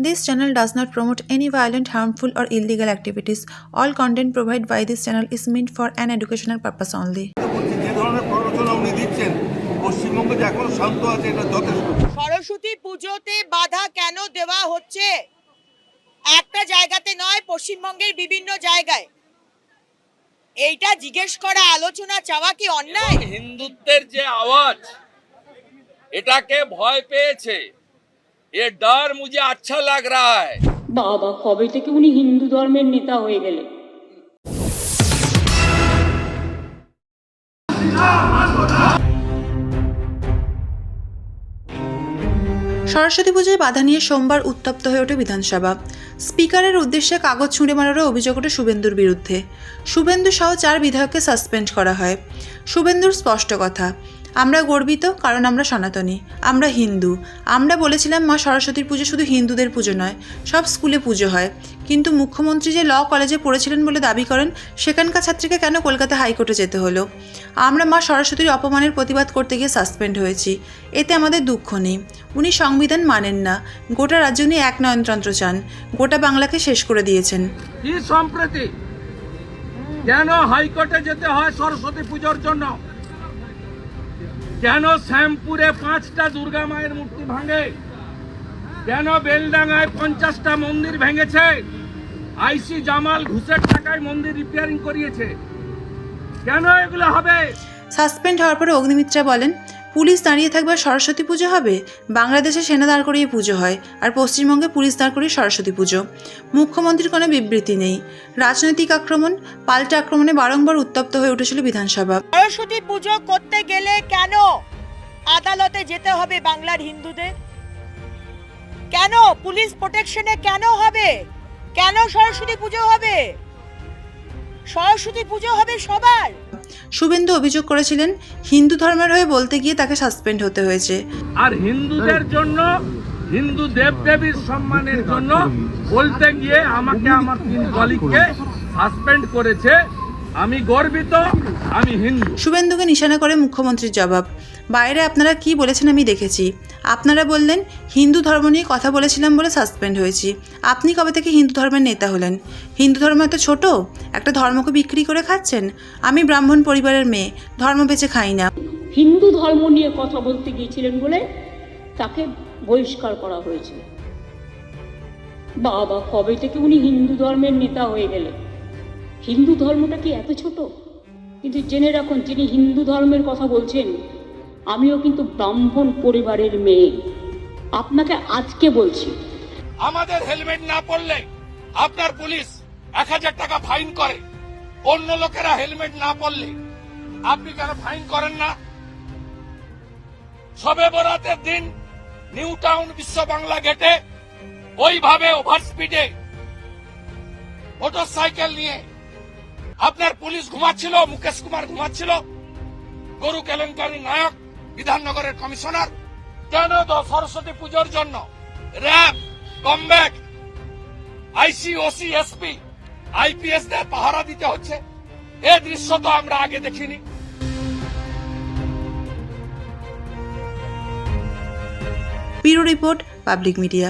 This channel does not promote any violent, harmful, or illegal activities. All content provided by this channel is meant for an educational purpose only. বলছি যে ধরনের প্ররোচনা উনি দিচ্ছেন পশ্চিমবঙ্গ যে এখন শান্ত আছে এটা যথেষ্ট সরস্বতী পুজোতে বাধা কেন দেওয়া হচ্ছে একটা জায়গাতে নয় পশ্চিমবঙ্গের বিভিন্ন জায়গায় এইটা জিজ্ঞেস করা আলোচনা চাওয়া কি অন্যায় হিন্দুত্বের যে আওয়াজ এটাকে ভয় পেয়েছে ये डर मुझे अच्छा लग रहा है বাবা কবে থেকে উনি হিন্দু ধর্মের নেতা হয়ে গেলেন সরস্বতী পুজোয় বাধা নিয়ে সোমবার উত্তপ্ত হয়ে ওঠে বিধানসভা স্পিকারের উদ্দেশ্যে কাগজ ছুঁড়ে মারারও অভিযোগ ওঠে শুভেন্দুর বিরুদ্ধে শুভেন্দু সহ চার বিধায়ককে সাসপেন্ড করা হয় শুভেন্দুর স্পষ্ট কথা আমরা গর্বিত কারণ আমরা সনাতনী, আমরা হিন্দু। আমরা বলেছিলাম মা সরস্বতীর পুজো শুধু হিন্দুদের পুজো নয়, সব স্কুলে পুজো হয়। কিন্তু মুখ্যমন্ত্রী যে ল কলেজে পড়েছিলেন বলে দাবি করেন, সেখানকার ছাত্রীকে কেন কলকাতা হাইকোর্টে যেতে হলো? আমরা মা সরস্বতীর অপমানের প্রতিবাদ করতে গিয়ে সাসপেন্ড হয়েছি। এতে আমাদের দুঃখ নেই। উনি সংবিধান মানেন না। গোটা রাজ্য উনি এক নয়নতন্ত্র চান। গোটা বাংলাকে শেষ করে দিয়েছেন। সম্প্রতি? কেন হাইকোর্টে যেতে হয় সরস্বতী পুজোর জন্য? কেন শ্যামপুরে পাঁচটা দুর্গা মায়ের মূর্তি ভাঙে কেন বেলডাঙ্গায় পঞ্চাশটা মন্দির ভেঙেছে, আইসি জামাল ঘুষের টাকায় মন্দির রিপেয়ারিং করিয়েছে। কেন এগুলো হবে? সাসপেন্ড হওয়ার পরে অগ্নিমিত্রা বলেন পুলিশ দাঁড়িয়ে থাকবে সরস্বতী পুজো হবে? বাংলাদেশে সেনা দাঁড় করিয়ে পুজো হয়, আর পশ্চিমবঙ্গে পুলিশ দাঁড় করিয়ে সরস্বতী পুজো। মুখ্যমন্ত্রীর কোনো বিবৃতি নেই। রাজনৈতিক আক্রমণ, পাল্টা আক্রমণে বারংবার উত্তপ্ত হয়ে উঠেছিল বিধানসভা। সরস্বতী পুজো করতে গেলে কেন আদালতে যেতে হবে বাংলার হিন্দুদের? কেন পুলিশ প্রোটেকশনে কেন হবে? কেন সরস্বতী পুজো হবে? সরস্বতী পুজো হবে সবার? শুভেন্দু অভিযোগ করেছিলেন, হিন্দু ধর্মের হয়ে বলতে গিয়ে তাকে সাসপেন্ড হতে হয়েছে। আর হিন্দুদের জন্য, হিন্দু দেব দেবীর সম্মানের জন্য বলতে গিয়ে আমাকে আমার তিন কলিগকে সাসপেন্ড করেছে। আমি গর্বিত আমি হিন্দু। শুভেন্দুকে নিশানা করে মুখ্যমন্ত্রীর জবাব বাইরে আপনারা কি বলেছেন আমি দেখেছি। আপনারা বললেন হিন্দু ধর্ম নিয়ে কথা বলেছিলাম বলে সাসপেন্ড হয়েছি। আপনি কবে থেকে হিন্দু ধর্মের নেতা হলেন? হিন্দু ধর্ম এত ছোট একটা ধর্মকে বিক্রি করে খাচ্ছেন? আমি ব্রাহ্মণ পরিবারের মেয়ে ধর্ম বেচে খাই না। হিন্দু ধর্ম নিয়ে কথা বলতে গিয়েছিলেন বলে তাকে বহিষ্কার করা হয়েছে। বাবা কবে থেকে উনি হিন্দু ধর্মের নেতা হয়ে গেলেন? হিন্দু ধর্মটা কি এত ছোট? কিন্তু জেনে রাখুন, যিনি হিন্দু ধর্মের কথা বলছেন, আমিও কিন্তু ব্রাহ্মণ পরিবারের মেয়ে। আপনাকে আজকে বলছি। আমাদের হেলমেট না পরলে আপনার পুলিশ এক হাজার টাকা ফাইন করে। অন্য লোকেরা হেলমেট না পরলে আপনি কেন ফাইন করেন না? সবে বরাতের দিন নিউ টাউন বিশ্ব বাংলা গেটে ওইভাবে ওভার স্পিডে মোটর সাইকেল নিয়ে আপনার পুলিশ ঘুমাচ্ছিল, মুকেশ কুমার ঘুমাচ্ছিল। গরু কেলেঙ্কারি নায়ক, বিধাননগরের কমিশনার। কেন সরস্বতী পুজোর জন্য? র্যাব, কমব্যাক, আইসি, ওসি, এসপি, আইপিএস দের পাহারা দিতে হচ্ছে। এ দৃশ্য তো আমরা আগে দেখিনি। Bureau report, public media.